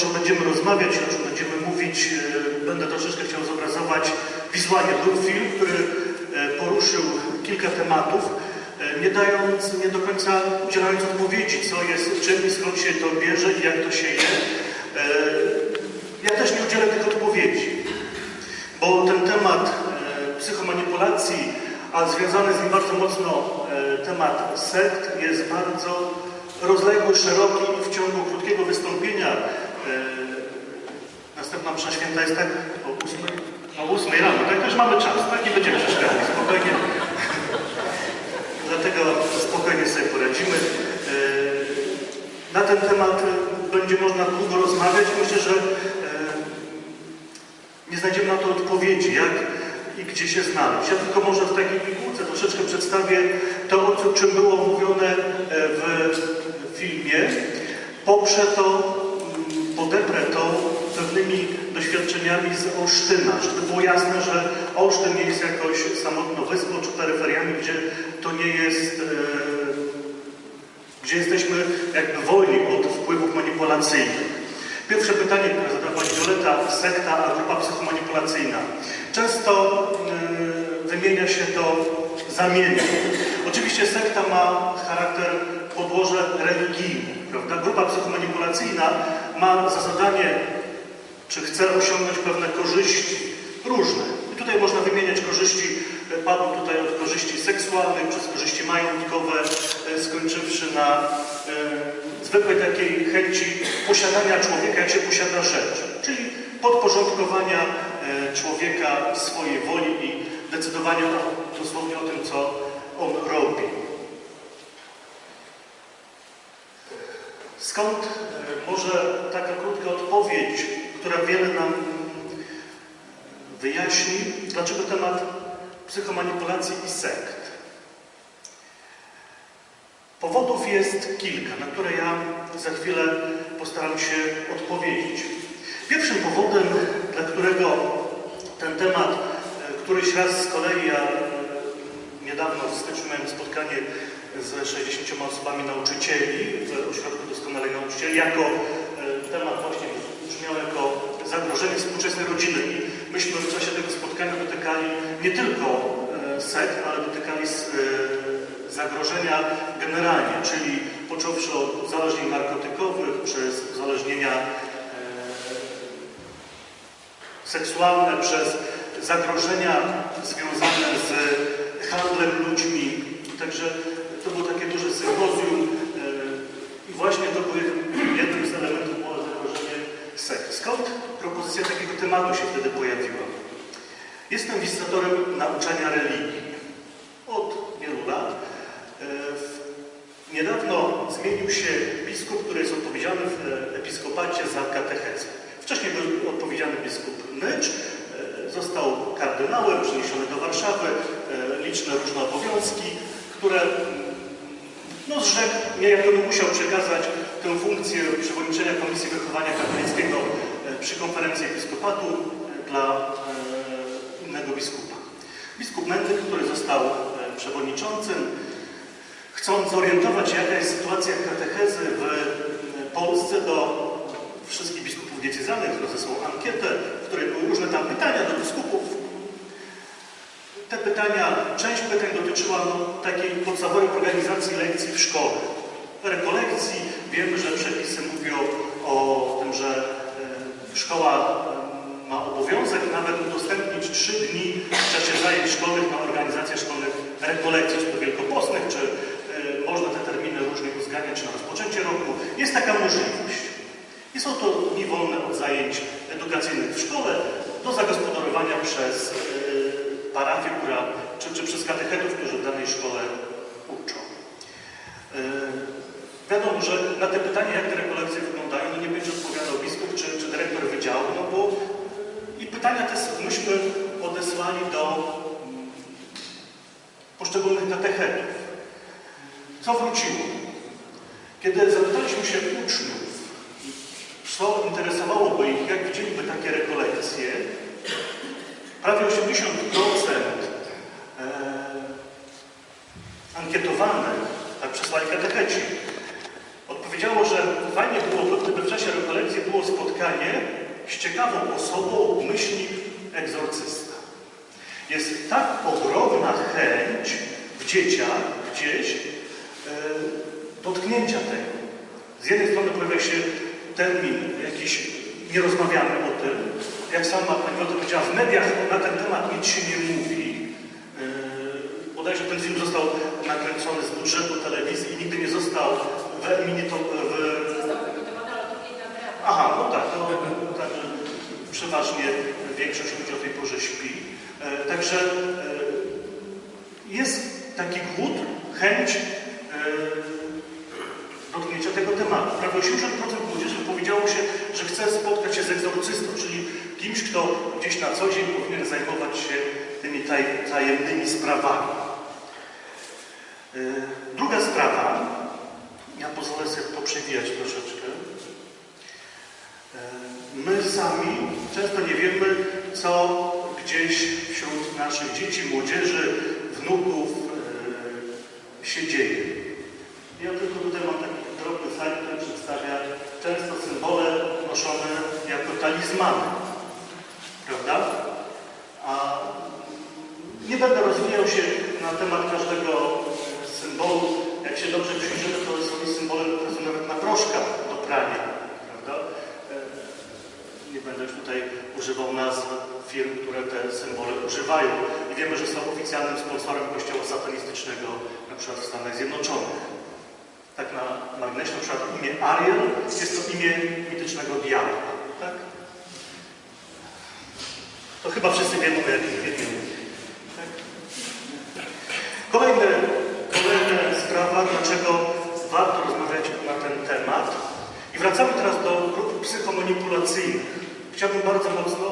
czym będziemy rozmawiać, o czym będziemy mówić, e, będę troszeczkę chciał zobrazować wizualnie. Był film, który e, poruszył kilka tematów, e, nie dając, nie do końca udzielając odpowiedzi, co jest, czym i skąd się to bierze i jak to się je. Ja też nie udzielę tych odpowiedzi, bo ten temat psychomanipulacji, a związany z nim bardzo mocno temat sekt jest bardzo rozległy, szeroki i w ciągu krótkiego wystąpienia następna msza święta jest tak o 8, o 8 rano, tak też mamy czas, tak nie będziemy przeszkadzać, spokojnie. Dlatego spokojnie sobie poradzimy. E, Na ten temat e, będzie można długo rozmawiać. Myślę, że e, nie znajdziemy na to odpowiedzi, jak i gdzie się znaleźć. Ja tylko może w takiej pigułce troszeczkę przedstawię to, o czym było mówione e, w filmie. Poprze to, doświadczeniami z Olsztyna, żeby było jasne, że Olsztyn nie jest jakoś samotną wyspą czy peryferiami, gdzie to nie jest, e, gdzie jesteśmy jakby wolni od wpływów manipulacyjnych. Pierwsze pytanie, które zadała Pani Violeta, sekta, a grupa psychomanipulacyjna. Często y, wymienia się to zamiennie. Oczywiście sekta ma charakter, podłoże religijne, prawda? Grupa psychomanipulacyjna ma za zadanie, czy chce osiągnąć pewne korzyści, różne. I tutaj można wymieniać korzyści, e, padło tutaj od korzyści seksualnych, przez korzyści majątkowe, e, skończywszy na e, zwykłej takiej chęci posiadania człowieka, jak się posiada rzeczy, czyli podporządkowania człowieka swojej woli i decydowania o, dosłownie o tym, co on robi. Skąd może taka krótka odpowiedź, która wiele nam wyjaśni, dlaczego temat psychomanipulacji i sekt. Powodów jest kilka, na które ja za chwilę postaram się odpowiedzieć. Pierwszym powodem, dla którego ten temat e, któryś raz z kolei ja e, niedawno w styczniu miałem spotkanie z 60 osobami nauczycieli w Ośrodku Doskonalej Nauczycieli jako e, temat właśnie brzmiał jako zagrożenie współczesnej rodziny i myśmy w czasie tego spotkania dotykali nie tylko e, sekt, ale dotykali e, zagrożenia generalnie, czyli począwszy od uzależnień narkotykowych przez uzależnienia e, seksualne, przez zagrożenia związane z handlem ludźmi. Także to było takie duże sympozjum i właśnie to był jeden- jednym z elementów było zagrożenie Skąd propozycja takiego tematu się wtedy pojawiła? Jestem wizytatorem nauczania religii od wielu lat. E, Niedawno zmienił się biskup, który jest odpowiedzialny w episkopacie za katechezę. Wcześniej był odpowiedzialny biskup Nycz, e, został kardynałem, przeniesiony do Warszawy, e, liczne różne obowiązki, które mm, no, zrzekł, niejako mu musiał przekazać tę funkcję przewodniczącego Komisji Wychowania Katolickiego e, przy konferencji episkopatu e, dla e, innego biskupa. Biskup Mendyk, który został przewodniczącym, chcąc zorientować jaka jest sytuacja katechezy w Polsce, do wszystkich biskupów diecezjalnych rozesłał ankietę, w której były różne tam pytania do biskupów. Te pytania, część pytań dotyczyła no, takiej podstawowej organizacji lekcji w szkole. Rekolekcji, wiemy, że przepisy mówią o tym, że e, szkoła e, ma obowiązek nawet udostępnić trzy dni w czasie zajęć szkolnych na organizację szkolnych rekolekcji, czy to wielkopostnych, czy e, można te terminy różnie uzgadniać, na rozpoczęcie roku. Jest taka możliwość. I są to dni wolne od zajęć edukacyjnych w szkole do zagospodarowania przez parafię, która, czy, czy przez katechetów, którzy w danej szkole uczą. Wiadomo, że na te pytania, jak te rekolekcje wyglądają, no nie będzie odpowiadał biskup czy, czy dyrektor wydziału, no bo i pytania te myśmy odesłali do mm, poszczególnych katechetów. Co wróciło? Kiedy zapytaliśmy się uczniów, co interesowałoby ich, jak widzieliby takie rekolekcje, prawie 80% e, ankietowanych, tak przesłali katecheci, odpowiedziało, że fajnie byłoby, gdyby w czasie rekolekcji było spotkanie z ciekawą osobą, myślnik, egzorcysta. Jest tak ogromna chęć w dzieciach gdzieś e, dotknięcia tego. Z jednej strony pojawia się termin jakiś, nie rozmawiamy o tym, jak sama Pani Wojtek powiedziała, w mediach na ten temat nic się nie mówi. Yy, Bodajże ten film został nakręcony z budżetu telewizji i nigdy nie został wyeminitowany. Tak, no, tak, przeważnie większość ludzi o tej porze śpi. E, Także e, jest taki głód, chęć e, dotknięcia tego tematu. Prawie 80% młodzieży powiedziało się, że chce spotkać się z egzorcystą, czyli kimś, kto gdzieś na co dzień powinien zajmować się tymi taj, tajemnymi sprawami. Druga sprawa, ja pozwolę sobie to przewijać troszeczkę. E, My sami często nie wiemy, co gdzieś wśród naszych dzieci, młodzieży, wnuków e, się dzieje. Ja tylko tutaj mam taki drobny slajd, który przedstawia często symbole noszone jako talizmany. Prawda? A nie będę rozwijał się na temat każdego symbolu. Jak się dobrze przyjrzymy, to są symbole, które są nawet na proszkach do prania. Będę tutaj używał nazw firm, które te symbole używają. I wiemy, że są oficjalnym sponsorem kościoła satanistycznego, na przykład w Stanach Zjednoczonych. Tak na marginesie, na przykład imię Ariel jest to imię mitycznego diabła. Tak? To chyba wszyscy wiemy, o jakim imieniu. Tak? Kolejne, kolejna sprawa, dlaczego warto rozmawiać na ten temat. I wracamy teraz do grup psychomanipulacyjnych. Chciałbym bardzo mocno,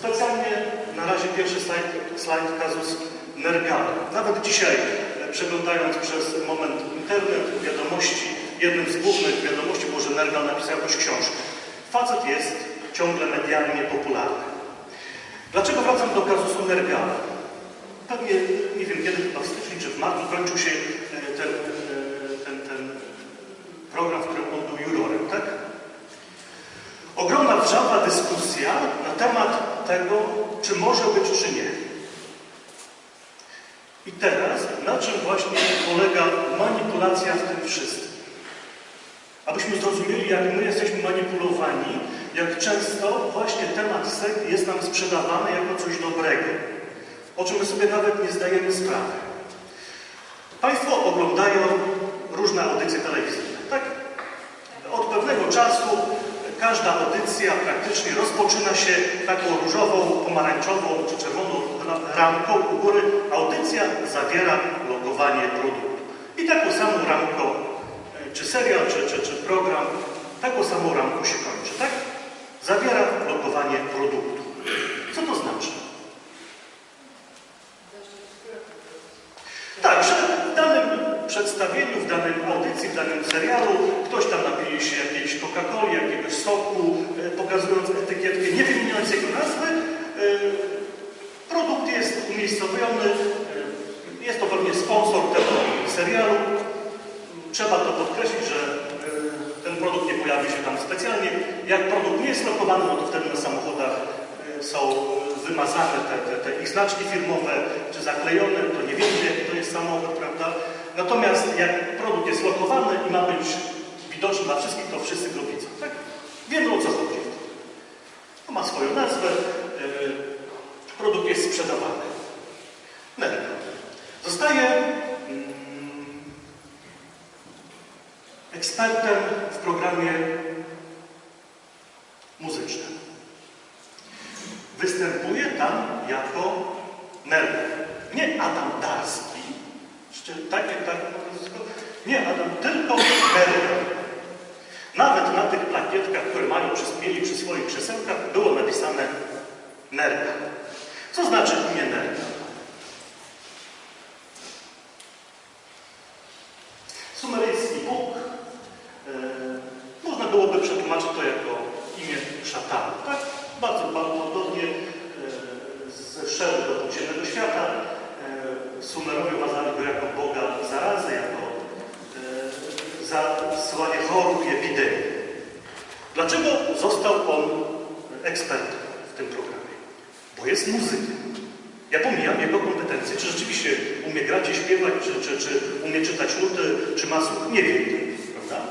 specjalnie na razie pierwszy slajd, slajd kazus Nergala. Nawet dzisiaj, e, przeglądając przez moment internet, wiadomości, jednym z głównych wiadomości było, że Nergal napisał jakąś książkę. Facet jest ciągle medialnie popularny. Dlaczego wracam do kazusu Nergala? Pewnie, nie wiem kiedy, chyba w styczniu czy w marcu kończył się e, ten, e, ten, ten program, w którym on był jurorem, tak? Wrzawa dyskusja na temat tego, czy może być, czy nie. I teraz, na czym właśnie polega manipulacja w tym wszystkim? Abyśmy zrozumieli, jak my jesteśmy manipulowani, jak często właśnie temat sekt jest nam sprzedawany jako coś dobrego, o czym my sobie nawet nie zdajemy sprawy. Państwo oglądają różne audycje telewizyjne, tak? Od pewnego czasu każda audycja praktycznie rozpoczyna się taką różową, pomarańczową czy czerwoną ramką u góry. Audycja zawiera logowanie produktu. I taką samą ramką, e, czy serial, czy, czy, czy program, taką samą ramką się kończy, tak? Zawiera logowanie produktu. Co to znaczy? Tak, że w danym przedstawieniu, w danej danym serialu ktoś tam napije się jakiejś Coca-Coli, jakiegoś soku, e, pokazując etykietkę, nie wymieniając jego nazwy. e, Produkt jest umiejscowiony, e, jest to pewnie sponsor tego serialu. Trzeba to podkreślić, że ten produkt nie pojawi się tam specjalnie. Jak produkt nie jest lokowany, no to wtedy na samochodach są wymazane te, te, te ich znaczki firmowe, czy zaklejone, to nie wiecie, to jest samochód, prawda? Natomiast jak jest lokowany i ma być widoczny dla wszystkich, to wszyscy go widzą, tak? Wiemy o co chodzi. To ma swoją nazwę, e, produkt jest sprzedawany. Nerka. Zostaje mm, ekspertem w programie muzycznym. Występuje tam jako Nerka. Nie Adam Darski, jeszcze tak jak tak nazwisko, nie Adam, tylko Nerka. Nawet na tych plakietkach, które mają przy, mieli przy swoich krzesełkach, było napisane Nerka. Co znaczy imię Nerka? Sumeryjski Bóg. E, można byłoby przetłumaczyć to jako imię szatana. Tak? Bardzo podobnie e, ze wszelkiego do podziemnego świata. E, Sumerowie uważali go jako Boga zarazy, jako e, za zsyłanie chorób i epidemii. Dlaczego został on ekspertem w tym programie? Bo jest muzykiem. Ja pomijam jego kompetencje, czy rzeczywiście umie grać i śpiewać, czy, czy, czy umie czytać nuty, czy ma słuch, nie wiem, prawda?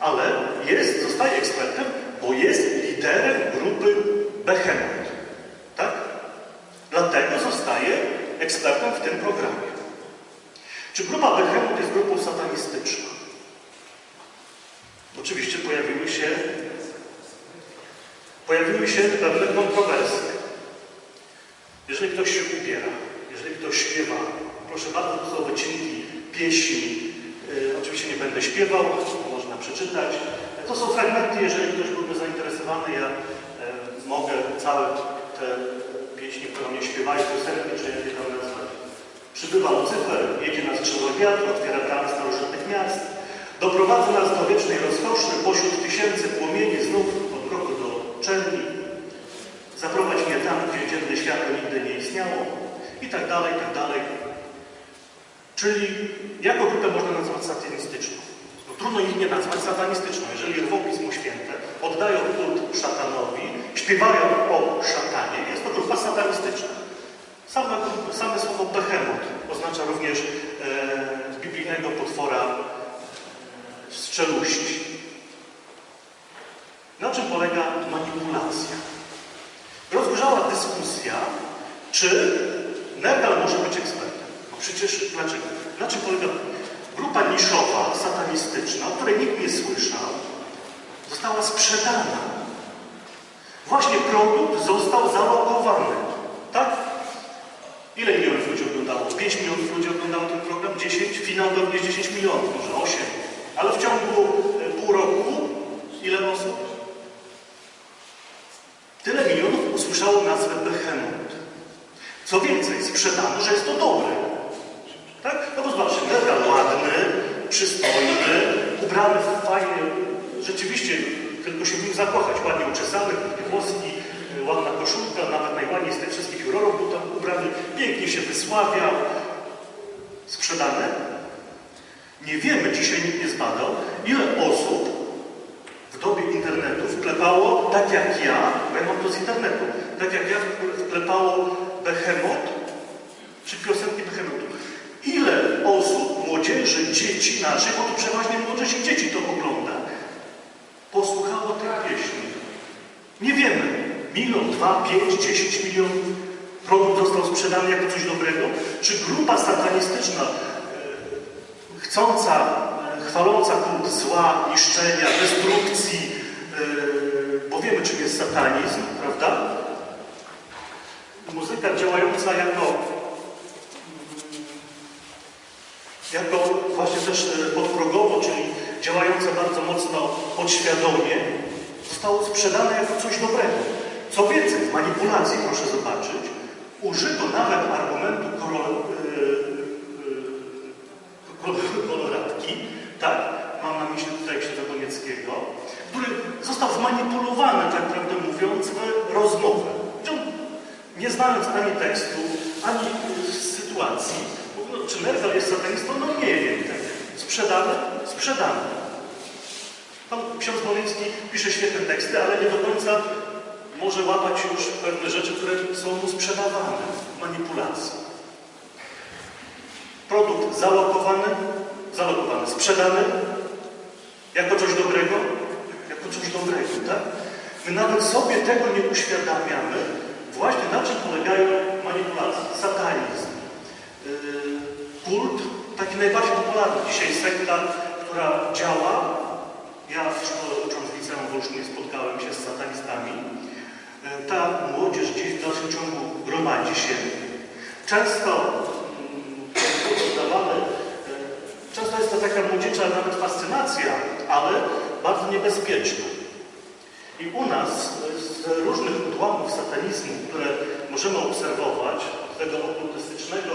Ale jest, zostaje ekspertem, bo jest liderem grupy Behemoth. Tak? Dlatego zostaje ekspertem w tym programie. Czy grupa Behemoth jest grupą satanistyczną? Oczywiście pojawiły się, pojawiły się pewne kontrowersje. Jeżeli ktoś się ubiera, jeżeli ktoś śpiewa, proszę bardzo, to są wycinki pieśni. Yy, oczywiście nie będę śpiewał, można przeczytać. To są fragmenty, jeżeli ktoś byłby zainteresowany, ja e, mogę całe te pieśni, które mnie śpiewają, piosenki, czy jak je tam nazwać. Przybywa Lucyfer, jedzie na skrzydłach wiatru, otwiera bramy starożytnych miast, doprowadza nas do wiecznej rozkoszy, pośród tysięcy płomieni znów od roku do czerni. Zaprowadź mnie tam, gdzie światło nigdy nie istniało i tak dalej, i tak dalej. Czyli jako grupę można nazwać satanistyczną. No, trudno ich nie nazwać satanistyczną. Jeżeli rwą Pismo Święte, oddają kult szatanowi, śpiewają o szatanie, jest to grupa satanistyczna. Same, same słowo behemoth oznacza również e, biblijnego potwora e, z czeluści. Na czym polega manipulacja? Rozgorzała dyskusja, czy Nergal może być ekspertem. No przecież dlaczego? Na czym polega grupa niszowa, satanistyczna, o której nikt nie słyszał, została sprzedana. Właśnie produkt został zalogowany. Tak? Ile milionów ludzi oglądało? 5 milionów ludzi oglądało ten program? 10? Finał pewnie 10 milionów, może 8. Ale w ciągu e, pół roku ile osób? Tyle milionów usłyszało nazwę Behemoth. Co więcej, sprzedano, że jest to dobre. Tak? No bo zobaczcie, Nergal ładny, przystojny, ubrany fajnie, rzeczywiście tylko się w nim zakochać. Ładnie uczesany, włoski, y, ładna koszulka, nawet najładniej z tych wszystkich jurorów był tam ubrany, pięknie się wysławiał. Sprzedane? Nie wiemy, dzisiaj nikt nie zbadał, ile osób w dobie internetu wklepało, tak jak ja, bo ja mam to z internetu, tak jak ja wklepało Behemoth, czy piosenki Behemotu. Ile osób, młodzieży, dzieci naszych, bo to przeważnie młodzież i dzieci to ogląda, posłuchało tej pieśni? Nie wiemy. Milion, dwa, pięć, dziesięć milionów. Produkt został sprzedany jako coś dobrego? Czy grupa satanistyczna e, chcąca, e, chwaląca kult zła, niszczenia, destrukcji, e, bo wiemy czym jest satanizm, prawda? Muzyka działająca jako, jako właśnie też e, podprogowo, czyli działająca bardzo mocno podświadomie, zostało sprzedane jako coś dobrego. Co więcej, w manipulacji, proszę zobaczyć, użyto nawet argumentu yy, yy, koloratki, tak? Mam na myśli tutaj księdza Donieckiego, który został zmanipulowany, tak prawdę mówiąc, w rozmowę. Nie znając ani tekstu, ani y, sytuacji, mówił, no, czy Nergal jest satanistą? No nie wiem. Tak. Sprzedane? Sprzedane. Pan ksiądz Bolicki pisze świetne teksty, ale nie do końca może łapać już pewne rzeczy, które są mu sprzedawane w manipulacji. Produkt zalokowany, zalokowany, sprzedany jako coś dobrego, jako coś dobrego, tak? My nawet sobie tego nie uświadamiamy, właśnie na czym polegają manipulacje, satanizm, yy, kult, taki najbardziej popularny dzisiaj sekta, która działa. Ja w szkole ucząc w liceum w Olsztynie spotkałem się z satanistami. E, Ta młodzież gdzieś w dalszym ciągu gromadzi się. Często mm, oddawane, e, często jest to taka młodzieńcza nawet fascynacja, ale bardzo niebezpieczna. I u nas z różnych odłamów satanizmu, które możemy obserwować, tego okultystycznego,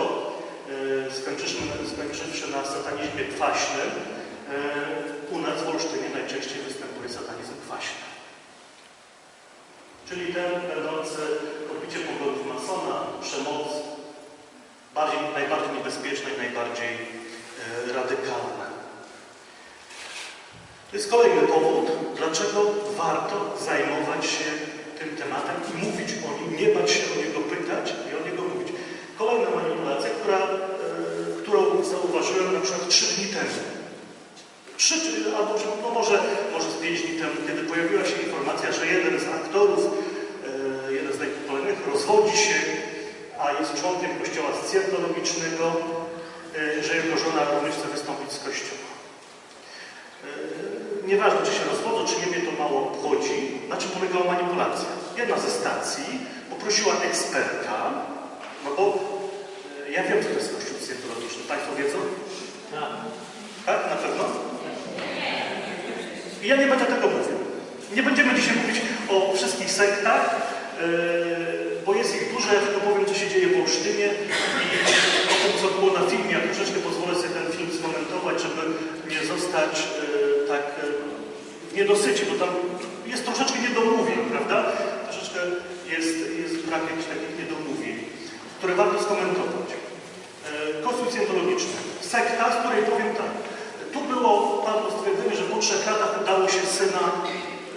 e, skończywszy, na satanizmie kwaśnym, e, u nas w Olsztynie najczęściej występuje satanizm kwaśny. Czyli ten będący odbiciem poglądów masona, przemoc, bardziej, najbardziej niebezpieczne i najbardziej e, radykalne. To jest kolejny powód, dlaczego warto zajmować się tym tematem i mówić o nim, nie bać się o niego pytać i o niego mówić. Kolejna manipulacja, która, e, którą zauważyłem na przykład trzy dni temu. Trzy, albo no może, może z pięć dni temu, kiedy pojawiła się informacja, że jeden z aktorów, e, jeden z najpopularniejszych rozwodzi się, a jest członkiem kościoła scjentologicznego, e, że jego żona również chce wystąpić z kościoła. E, Nieważne, czy się rozwodzą, czy nie mnie to mało obchodzi, na czym polegała manipulacja. Jedna ze stacji poprosiła eksperta, no bo e, ja wiem, co to jest kościół scjentologiczny. Państwo wiedzą? Tak, na pewno? I ja nie będę tego mówił. Nie będziemy dzisiaj mówić o wszystkich sektach, yy, bo jest ich dużo. Ja tylko powiem, co się dzieje w Olsztynie i o tym, co było na filmie. Ja troszeczkę pozwolę sobie ten film skomentować, żeby nie zostać yy, tak niedosycie, bo tam jest troszeczkę niedomówień, prawda? Troszeczkę jest, jest brak jakichś takich niedomówień, które warto skomentować. E, Kościół Scientologiczny. Sekta, z której powiem tak. Tu było padło stwierdzenie, że po trzech latach udało się syna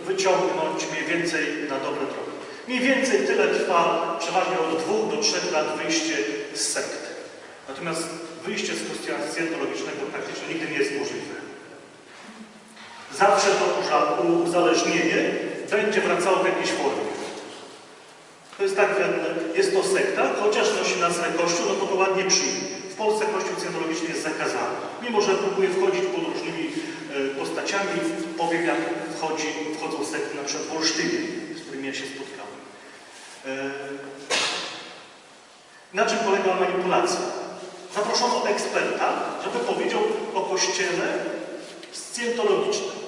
wyciągnąć mniej więcej na dobre drogi. Mniej więcej tyle trwa przeważnie od dwóch do trzech lat wyjście z sekty. Natomiast wyjście z kościoła scientologicznego praktycznie nigdy nie jest możliwe. Zawsze to uzależnienie będzie wracało w jakiejś formie. To jest tak, jest to sekta, chociaż nosi nazwę Kościół, no to to ładnie brzmi. W Polsce Kościół Scientologiczny jest zakazany. Mimo, że próbuje wchodzić pod różnymi e, postaciami, powiem jak wchodzi, wchodzą sekty na przykład w Olsztynie, z którymi ja się spotkałem. E, Na czym polega manipulacja? Zaproszono eksperta, żeby powiedział o kościele scjentologicznym.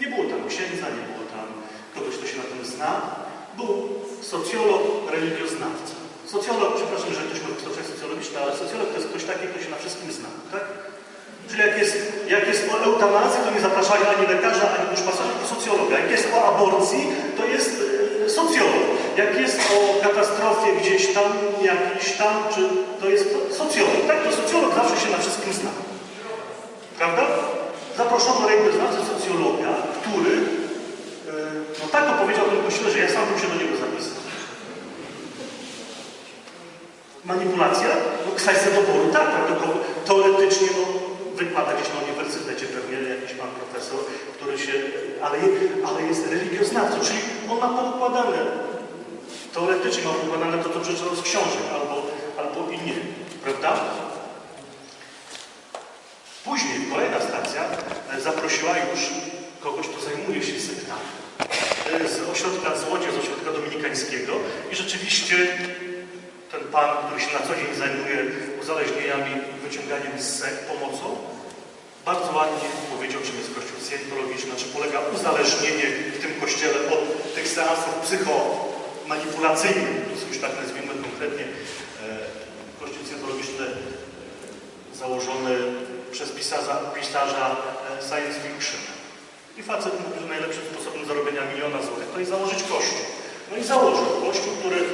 Nie było tam księdza, nie było tam kogoś, kto się na tym zna. Był socjolog, religioznawca. Socjolog, przepraszam, że ktoś mówi kształcenie socjologiczne, ale socjolog to jest ktoś taki, kto się na wszystkim zna, tak? Czyli jak jest, jak jest o eutanazji, to nie zapraszali ani lekarza, ani duszpasterza, tylko socjologa. Jak jest o aborcji, to jest e, socjolog. Jak jest o katastrofie gdzieś tam, jakiś tam, czy to jest socjolog. Tak, to socjolog zawsze się na wszystkim zna. Prawda? Zaproszono religioznawcę socjologa, tak opowiedział o tym kościele, że ja sam bym się do niego zapisał. Manipulacja? No kwestia doboru, tak, prawda? Ko- Teoretycznie no, wykłada gdzieś na uniwersytecie pewnie jakiś pan profesor, który się, ale, ale jest religioznawcą, czyli on ma poukładane, teoretycznie ma poukładane to, co przeczytał z książek, albo, albo i nie, prawda? Później kolejna stacja e, zaprosiła już kogoś, kto zajmuje się sektami. Z ośrodka z Łodzi, z ośrodka dominikańskiego i rzeczywiście ten pan, który się na co dzień zajmuje uzależnieniami, wyciąganiem z pomocą, bardzo ładnie powiedział, czym jest kościół scientologiczny, na czym polega uzależnienie w tym kościele od tych seansów psychomanipulacyjnych. To są już tak nazwijmy konkretnie e, kościół scientologiczny założony przez pisarza, pisarza e, science fiction. I facet mówi, że najlepszym sposobem zarobienia miliona złotych to jest założyć kościół. No i założył kościół, który e,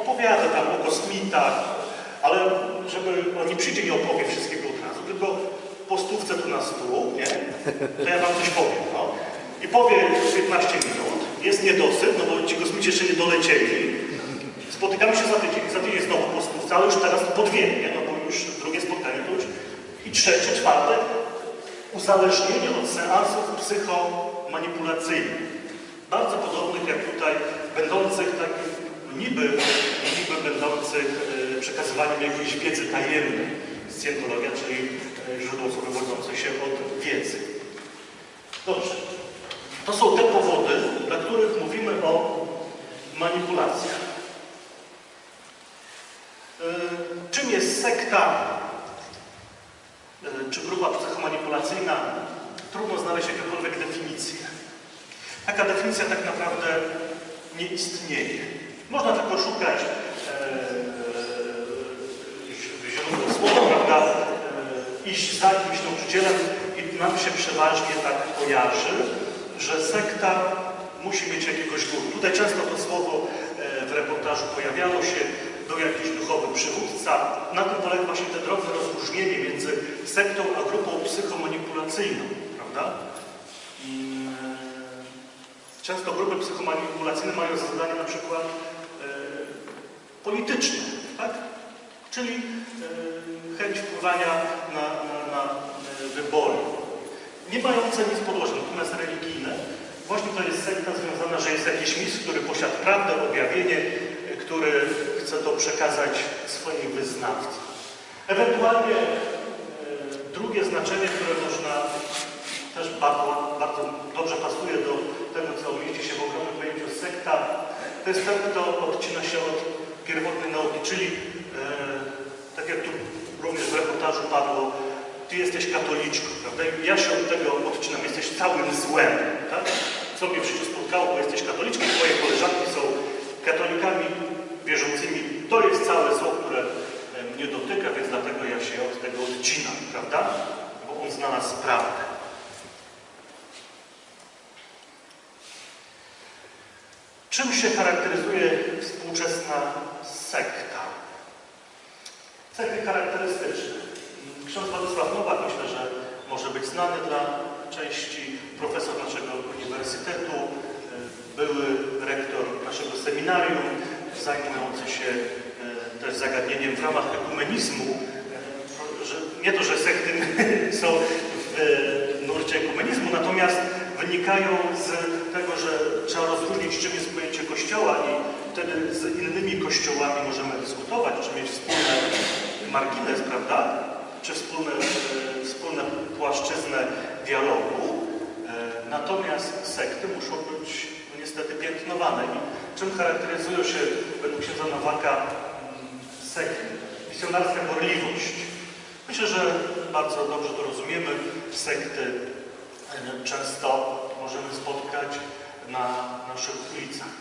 opowiada tam o kosmitach, ale żeby on nie przyjdzie i opowie wszystkiego od razu, tylko po stówce tu na stół, nie? To ja wam coś powiem, no. I powie 15 minut, jest niedosyt, no bo ci kosmici jeszcze nie dolecieli. Spotykamy się za tydzień, za tydzień znowu po stówce, ale już teraz po dwie, nie? No bo już drugie spotkanie to już i trzecie, czwarte uzależnienie od seansów psychomanipulacyjnych. Bardzo podobnych jak tutaj, będących takich niby, niby będących e, przekazywaniem jakiejś wiedzy tajemnej. Scjentologia, czyli e, źródło wywodzące się od wiedzy. Dobrze. To są te powody, dla których mówimy o manipulacjach. E, Czym jest sekta czy grupa psychomanipulacyjna? Trudno znaleźć jakąkolwiek definicję. Taka definicja tak naprawdę nie istnieje. Można tylko szukać e, źródeł słowa, prawda? E, iść za jakimś nauczycielem i nam się przeważnie tak kojarzy, że sekta musi mieć jakiegoś guru. Tutaj często to słowo e, w reportażu pojawiało się, był jakiś duchowy przywódca. Na tym polega właśnie te drobne rozróżnienie między sektą a grupą psychomanipulacyjną, prawda? Mm, Często grupy psychomanipulacyjne mają za zadanie na przykład e, polityczne, tak? czyli e, chęć wpływania na, na, na e, wybory. Nie mające nic podłoża, natomiast religijne. Właśnie to jest sekta związana, że jest jakiś mistrz, który posiada prawdę, objawienie, który chce to przekazać swoim wyznawcom. Ewentualnie e, drugie znaczenie, które można też bardzo, bardzo dobrze pasuje do tego, co mieści się w ogromnym pojęciu sekta, to jest ten, kto odcina się od pierwotnej nauki, czyli e, tak jak tu również w reportażu padło, ty jesteś katoliczką, prawda? Ja się od tego odcinam, jesteś całym złem, tak? Co mnie w życiu spotkało, bo jesteś katoliczką, twoje koleżanki są katolikami wierzącymi. To jest całe zło, które mnie dotyka, więc dlatego ja się od tego odcinam, prawda? Bo on znalazł prawdę. Czym się charakteryzuje współczesna sekta? Cechy charakterystyczne. Ksiądz Władysław Nowak myślę, że może być znany dla części profesor naszego uniwersytetu, były rektor naszego seminarium, zajmujący się e, też zagadnieniem w ramach ekumenizmu. E, Że nie to, że sekty są w e, nurcie ekumenizmu, natomiast wynikają z tego, że trzeba rozróżnić, czym jest pojęcie Kościoła i wtedy z innymi kościołami możemy dyskutować, czy mieć wspólny margines, prawda? Czy wspólne, wspólne płaszczyznę dialogu. Natomiast sekty muszą być niestety piętnowane. I czym charakteryzują się według księdza Nowaka mm, sekty? Misjonarska gorliwość. Myślę, że bardzo dobrze to rozumiemy. Sekty e, często możemy spotkać na naszych ulicach.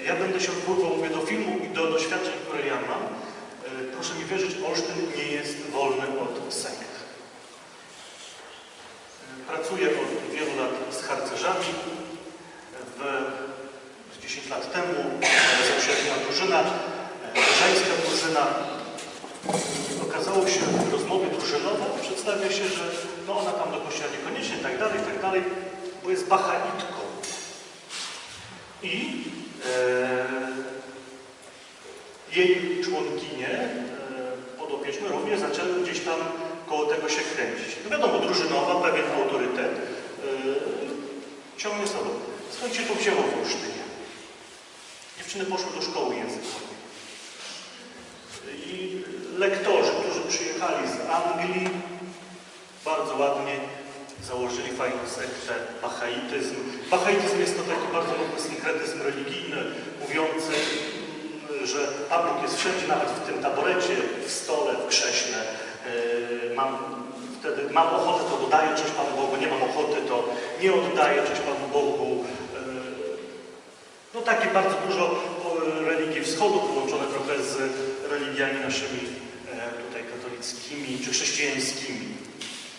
E, Ja będę się odwoływał, mówię, do filmu i do doświadczeń, które ja mam. E, Proszę mi wierzyć, Olsztyn nie jest wolny od sekt. Pracuję od wielu lat z harcerzami. W, z 10 lat temu zaprzyjaźniona drużyna, e, żeńska drużyna. Okazało się w rozmowie drużynowej, przedstawia się, że no ona tam do kościoła niekoniecznie, tak dalej, tak dalej, bo jest bachaitką. I e, jej członkinie e, podopieczne również zaczęły gdzieś tam koło tego się kręcić. No wiadomo, drużynowa, pewien autorytet e, ciągnie sobą. Skąd się to wzięło w Olsztynie? Dziewczyny poszły do szkoły językowej. I lektorzy, którzy przyjechali z Anglii, bardzo ładnie założyli fajną sektę bahaityzm. Bahaityzm jest to taki bardzo mocny synkretyzm religijny, mówiący, że Pan jest wszędzie, nawet w tym taborecie, w stole, w krześle. Yy, Mam, wtedy mam ochotę, to dodaję cześć Panu Bogu, nie mam ochoty, to nie oddaję cześć Panu Bogu. Takie bardzo dużo o, religii wschodu, połączone trochę z religiami naszymi e, tutaj katolickimi czy chrześcijańskimi.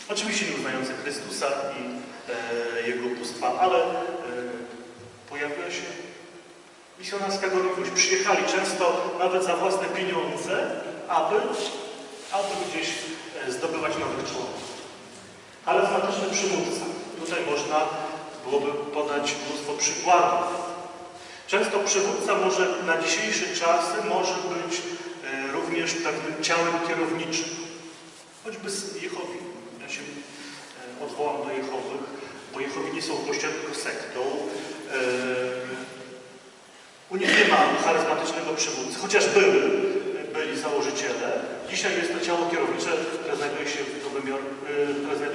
Oczywiście nie uznające Chrystusa i e, Jego bóstwa, ale e, pojawiła się misjonarska gorliwość. Przyjechali często nawet za własne pieniądze, aby, aby gdzieś e, zdobywać nowych członków. Ale znateczny przywódca. Tutaj można byłoby podać mnóstwo przykładów. Często przywódca może na dzisiejsze czasy może być e, również pewnym ciałem kierowniczym. Choćby z Jehowi. Ja się e, odwołam do Jehowych, bo Jehowi nie są kościołem, tylko sektą. E, u nich nie ma charyzmatycznego przywódcy, chociaż były, byli założyciele. Dzisiaj jest to ciało kierownicze, które znajduje się w Nowym Jorku,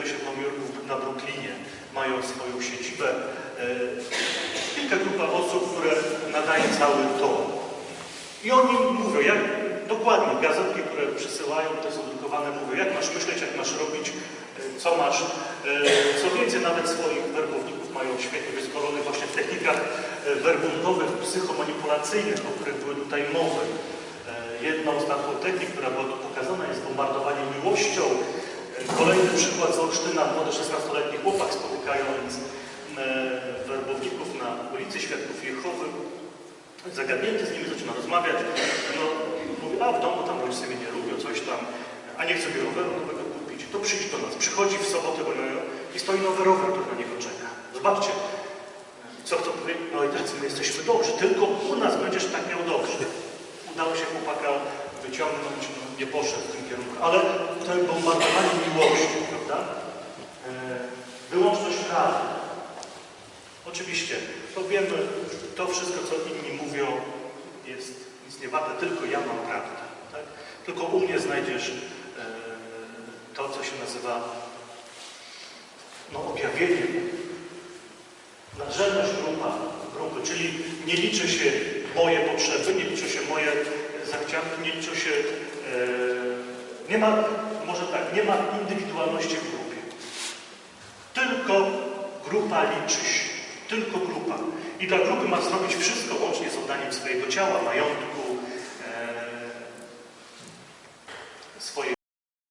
się w Nowym Jorku, na Brooklynie. Mają swoją siedzibę. Kilka grupa osób, które cały ton. I oni mówią, jak dokładnie, gazetki, które przysyłają, które są drukowane, mówią, jak masz myśleć, jak masz robić, e, co masz. E, Co więcej, nawet swoich werbowników mają świetnie wyszkolonych właśnie w technikach e, werbunkowych, psychomanipulacyjnych, o których były tutaj mowy. Jedną z technik, która była tu pokazana, jest bombardowanie miłością. Kolejny przykład z Olsztyna, młody 16-letni chłopak spotykając werbowników na ulicy Świadków Jehowy, zagadnięty z nimi zaczyna rozmawiać. No, mówi, a w domu tam rodzice mnie nie lubią, coś tam, a nie chcę sobie roweru nowego kupić. To przyjdź do nas. Przychodzi w sobotę wolnego i stoi nowy rower, który na niego czeka. Zobaczcie, co kto powie, no i tacy my jesteśmy dobrzy, tylko u nas będziesz tak miał dobrze. Udało się chłopaka wyciągnąć, no, nie poszedł w tym kierunku, ale to było marnowanie miłości, prawda? E, wyłączność prawdy. Oczywiście, to wiemy, to wszystko, co inni mówią, jest nic nie warte, tylko ja mam prawdę. Tak? Tylko u mnie znajdziesz e, to, co się nazywa no, objawieniem. Nadrzędność grupa, grupy, czyli nie liczy się moje potrzeby, nie liczy się moje zachcianki, nie liczy się, e, nie ma, może tak, nie ma indywidualności w grupie. Tylko grupa liczy się. Tylko grupa. I dla grupy ma zrobić wszystko, łącznie z oddaniem swojego ciała, majątku,